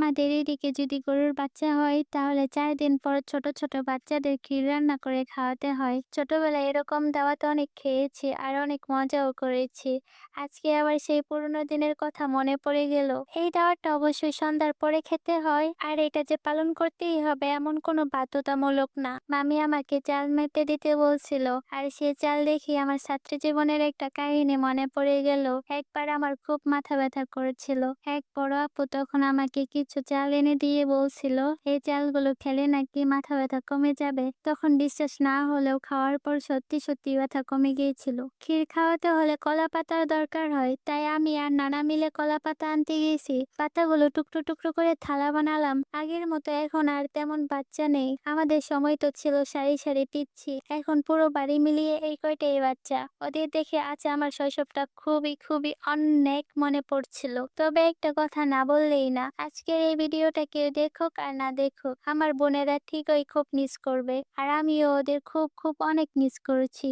আমাদের এদিকে যদি গরুর বাচ্চা হয়, তাহলে চার দিন পর ছোট ছোট বাচ্চাদের ক্ষীর রান্না করে খাওয়াতে হয়। ছোটবেলায় এরকম দাওয়াতে অনেক খেয়েছি আর অনেক মজাও করেছি। আজকে আবার সেই পুরোনো দিনের কথা মনে পড়ে গেল। এই দাওয়াতটা অবশ্যই সন্ধ্যার পরে খেতে হয় আর এটা যে পালন করতেই হবে এমন কোনো বাধ্যতামূলক না। মামি আমাকে চাল মেপে দিতে বলছিল আর সে চাল দেখি আমার ছাত্রী জীবনের একটা কাহিনী মনে পড়ে গেল। একবার আমার খুব মাথা ব্যথা করেছিল। এক বড় আপু তখন আমাকে কিছু চাল এনে দিয়ে বলছিল, এই চালগুলো খেলে নাকি মাথা ব্যথা কমে যাবে? তখন বিশ্বাস না হলেও খাওয়ার পর সত্যি সত্যি ব্যথা কমে গিয়েছিল। ক্ষীর খাওয়াতে হলে কলা পাতার দরকার হয়, তাই আমি আর নানা মিলে কলা পাতা আনতে গেছি পাতাগুলো টুকরো টুকরো করে থালা বানালাম। আগের মতো এখন আর তেমন বাচ্চা নেই। আমাদের সময় তো ছিল সারি সারি পিচ্ছি। এখন পুরো বাড়ি মিলিয়ে এই কয়টাই বাচ্চা। ওদের দেখে আছে আমার শৈশবটা খুবই খুবই অনেক মনে পড়ছিল। তবে একটা কথা না বললেই না, আজকের এই ভিডিওটা কেউ দেখুক আর না দেখুক, আমার বোনেরা ঠিকই খুব মিস করবে। আর আমিও ওদের খুব খুব অনেক মিস করেছি।